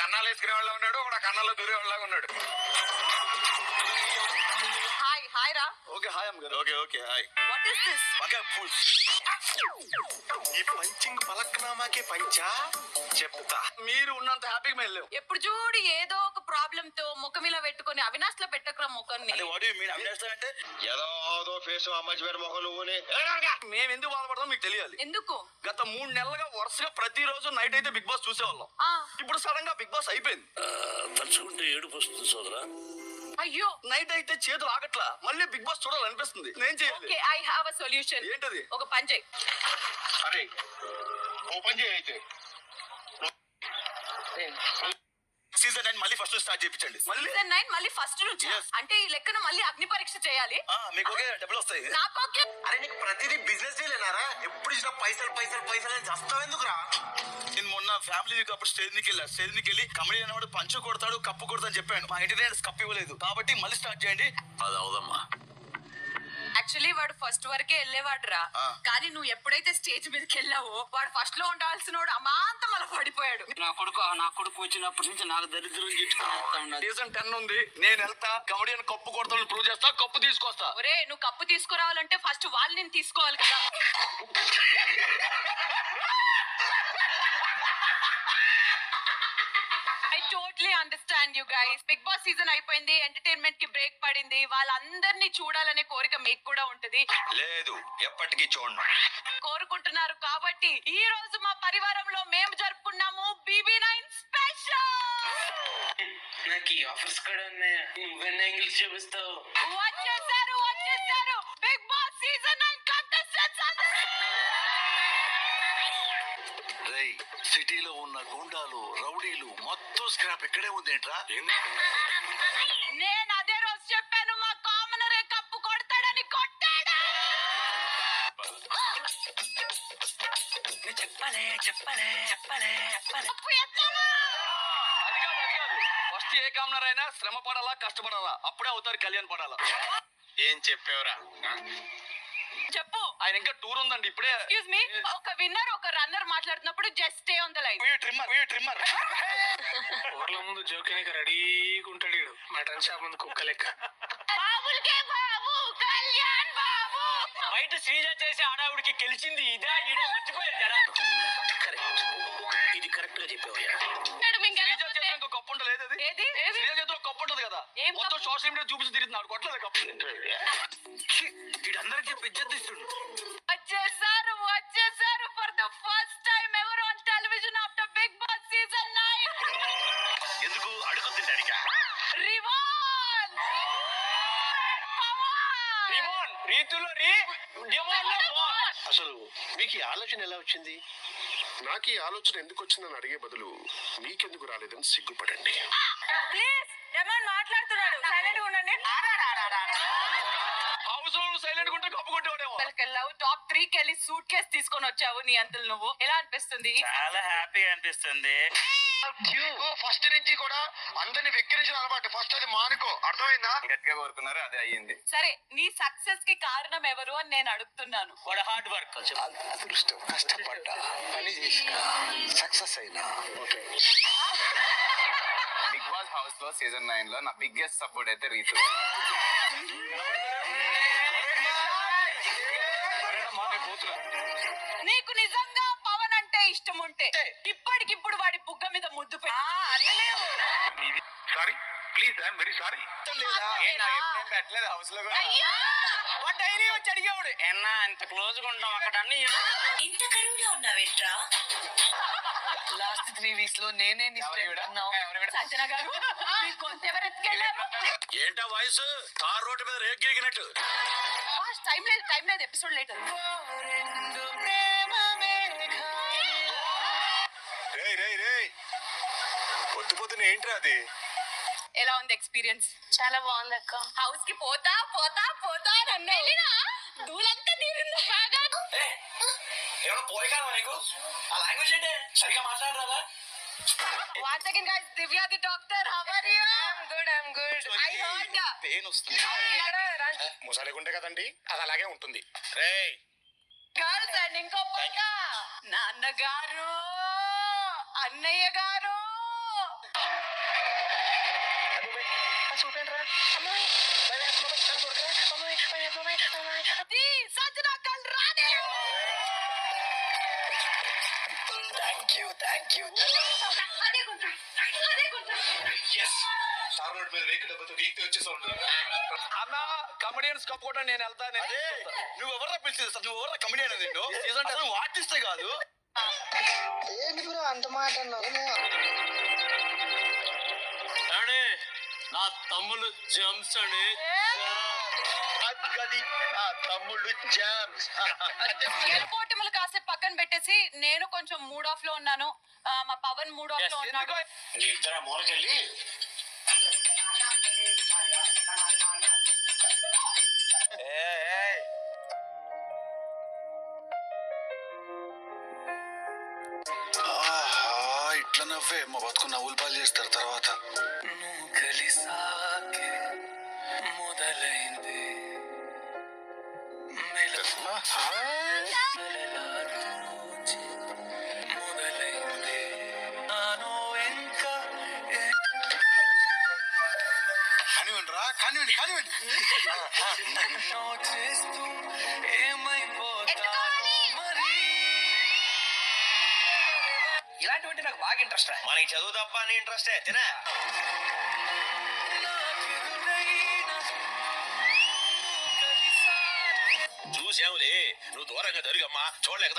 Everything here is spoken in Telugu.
కన్నాలు వేసుకునే వాళ్ళ ఉన్నాడు ఒక కన్నాలో దూరే వాళ్ళగా ఉన్నాడు. హాయ్ హాయ్ రా. ఓకే హాయ్ అమ్మగారు okay okay hi what is this ఈ పంచింగ్ పలక్నామాకే పంచా? చెప్తా. మీరు ఉన్నంత హ్యాపీగా మేము లేవు. ఎప్పుడు చూడు ఏదో ఒక ప్రాబ్లం తో ముఖం ఇలా పెట్టుకొని అవినాష్లో పెట్టకరా ముఖాన్ని. అంటే యు మీన్ అవినాష్ అంటే? ఏదో ఫేస్ అమ్మాయి పేరు మొహం నువ్వుని మేము ఎందుకు బాధపడతాం మీకు తెలియాలి. ఎందుకు? గత మూడు నెలలుగా వరుసగా ప్రతిరోజు నైట్ అయితే బిగ్ బాస్ చూసేవాళ్ళం. ఆ. ఇప్పుడు సడన్గా బిగ్ బాస్ అయిపోయింది. తలుచుకుంటే ఏడుపు వస్తుంది సోదరా. అయ్యో! నైట్ అయితే చేతులు ఆగట్లా. మళ్ళీ బిగ్ బాస్ చూడాలనిపిస్తుంది. నేను చేయాలి okay I have a solution ఏంటది? ఒక పని చేయి. అరే ఓపెన్ చేయి అయితే సీజన్ స్టార్ట్ చేయించండి. మళ్ళీ? సీజన్ నైన్ మళ్ళీ ఫస్ట్ నుంచి. Yes. అంటే ఈ లెక్కన మళ్ళీ అగ్ని పరీక్ష చేయాలి. ఆ, మీకు ఒకే డబ్బులు వస్తాయి. నాకు ఓకే అరే నీకు ప్రతిదీ బిజినెస్ డీలేనారా ఎప్పుడు ఇచ్చిన పైసలు పైసలు పైసలు అని చస్తావు ఎందుకురా? నేను మొన్న ఫ్యామిలీ వీక్ అప్పుడు స్టేజ్కి వెళ్ళా. స్టేజ్కి వెళ్ళి కమెడీ అనేవాడు పంచు కొడతాడు కప్పు కొడతాడు అని చెప్పాను. మా ఇంటి కప్పు ఇవ్వలేదు. కాబట్టి మళ్ళీ స్టార్ట్ చేయండి. అది అవదమ్మా. యాక్చువల్లీ వాడు ఫస్ట్ వరకే వెళ్ళేవాడు రా ఆ. కానీ నువ్వు ఎప్పుడైతే స్టేజ్ మీదకి వెళ్ళావో వాడు ఫస్ట్లో ఉండాల్సిన వాడు అమాంతం అలా పడిపోయాడు. నా కొడుకు నా కొడుకు వచ్చినప్పటి నుంచి నాకు దరిద్రం చుట్టుకుని సీజన్ టెన్ ఉంది. నేను వెళ్తా కమెడీ అని కప్పు కొడతాను ప్రూవ్ చేస్తా కప్పు తీసుకొస్తా. ఒరే నువ్వు కప్పు తీసుకురావాలంటే ఫస్ట్ వాళ్ళు నేను తీసుకోవాలి కదా. Understand you guys Bigg Boss season అయిపోయింది ఎంటర్టైన్మెంట్కి బ్రేక్ పడింది. వాళ్ళందరినీ చూడాలనే కోరిక మీకు కూడా ఉంటది. లేదు ఎప్పటికీ చూడను. కోరుకుంటున్నారు కాబట్టి ఈ రోజు మా పరివారంలో మేము జరుపుకున్నాము బీబీ నైన్ స్పెషల్ నాకు ఈ ఆఫర్స్ కూడా ఉన్నాయా? నువ్వెన్న ఇంగ్లీష్ చూపిస్తావు? వచ్చేసారు సిటీలో ఉన్న గుండాలు రౌడీలు మొత్తం స్క్రాప్ ఇక్కడే ఉందేంట్రా నేను అదే రోజు చెప్పాను మా కామనరే కప్పు కొడతాడని కొట్టాడు. చెప్పలే చెప్పలే చెప్పలే ఫస్ట్ ఏ కామనర్ అయినా శ్రమ పడాలా కష్టపడాలా? అప్పుడే అవుతారు కళ్యాణ్ పడాలా. ఏం చెప్పేవరా? చెప్పు. ఆయన ఇంకా టూర్ ఉందండి ఇప్పుడే. ఎక్స్క్యూజ్ మీ ఒక విన్నర్ ఒక రన్నర్ మాట్లాడుతున్నప్పుడు just stay on the line trimmer trimmer ఊర్ల ముందు జోకినాక రెడీగా ఉంటాడు ఈడు. మటన్ షాప్ ముందు కుక్క లెక్క. బాబులకే బాబు కళ్యాణ్ బాబు. బయట శ్రీజ చేసే ఆడావిడికి గెలిచింది ఇదా ఈడ మర్చిపోయారు జరా. కరెక్ట్ ఇది కరెక్ట్గా చెప్పావయ్యా శ్రీజ చేతిలో ఇంకో కప్పు ఉండలేదు అది ఏది? శ్రీజ చేతిలో కప్పు ఉంటుంది కదా. ఏం మొత్తం? సోషల్ మీడియా చూపించి తిరుగుతున్నాడు కొట్టలేదు కప్పు. వీడందరికీ పిచ్చెత్తిస్తుండు. వచ్చేసారు అసలు మీకు ఈ ఆలోచన ఎలా వచ్చింది? నాకు ఈ ఆలోచన ఎందుకు వచ్చిందని అడిగే బదులు మీకెందుకు రాలేదని సిగ్గుపడండి. ప్లీజ్ డెమాన్ మాట్లాడుతున్నాడు. సైలెంట్ ఉండండి. హౌస్లో సైలెంట్ ఉంటే కప్పు కొట్టేవాడేమో. వెళ్ళావు టాప్ త్రీ కి వెళ్ళి సూట్ కేసు తీసుకొని వచ్చావు నీ అంతలు నువ్వు. ఎలా అనిపిస్తుంది? చాలా హ్యాపీ అనిపిస్తుంది. ఫస్ట్ నుంచి కూడా అందరిని వెక్కిరించిన అలవాటు. ఫస్ట్ అది మానుకో. అర్థమైందా? గట్టిగా కోరుకున్నారు? అదే అయ్యింది. సరే నీ సక్సెస్కి కారణం ఎవరు అని నేను అడుగుతున్నాను. వాడు హార్డ్ వర్క్ అదృష్టం. కష్టపడ్డా. పని చేసిన. సక్సెస్ అయినా. బిగ్ బాస్ హౌస్లో సీజన్ నైన్లో నా బిగ్గెస్ట్ సపోర్ట్ అయితే రీతు నీకు నిజంగా పవన్ అంటే ఇష్టం ఉంటే ఐఎమ్ వెరీ సారీ పెట్టలేదు హౌస్లో వచ్చి అడిగేవాడు ఎన్నా అంత క్లోజ్గా ఉంటాం అక్కడ? అన్ని ఇంత కరువులో ఉన్నావేంట్రా? లాస్ట్ త్రీ వీక్స్లో నేనే సంజన గారు ఎవరు ఎత్తుకెళ్ళారు? ఏంటా వాయిస్? తార్ రోడ్డు మీద రేక్ గీగినట్టు. టైం లేదు టైం లేదు ఎపిసోడ్ లేట్ రేయ్ రేయ్ రేయ్. పొద్దు పొద్దున ఏంట్రా అది? ఎలా ఉంది ఎక్స్పీరియన్స్ చాలా బాగుంది అక్క. హౌస్కి పోతా పోతా పోతా నన్ను వెళ్ళినా? దూలంతా తీరింది బాగా ఏమైనా నీకు? ఆ లాంగ్వేజ్ ఏంటే? సరిగా మాట్లాడరాదా one second guys Divya the doctor how are you I good I am good I heard pain వస్తుంది. ముసలిగుంటే కదండి అది అలాగే ఉంటుంది. రేయ్. గర్ల్స్ అండ్ ఇంకో పక్క నాన్నగారు అన్నయ్య గారు అన్న కమెడియన్స్ కప్పుకోవడం నేను వెళ్తాను అదే నువ్వు ఎవరా పిలిచేది? సార్ నువ్వు ఎవరా కమిడియన్ అనేది సీజన్ నువ్వు ఆర్టిస్టే కాదు. నా తమ్ముడు జంప్స్ అండి. గది నా తమ్ముళ్ళు జామ్స్ గెలుపోటములు కాసేపు పక్కన పెట్టేసి నేను కొంచెం మూడ్ ఆఫ్లో ఉన్నాను. మా పవన్ మూడ్ ఆఫ్లో ఉన్నాడు. ఇద్దరు మూలకెళ్ళి ఇట్లా నవ్వే మా బతుకు నవ్వులు పాలు చేస్తారు తర్వాత. మొదలైంది. కానివ్వండి రా కానివ్వండి కానివ్వండి. ఎన్నో ఇలాంటివంటే నాకు బాగా ఇంట్రెస్ట్ మనకి చదువు తప్ప అని ఇంట్రెస్ట్ తినా. నాకెదురైన నువ్వు దూరంగా జరుగమ్మా చూడలేక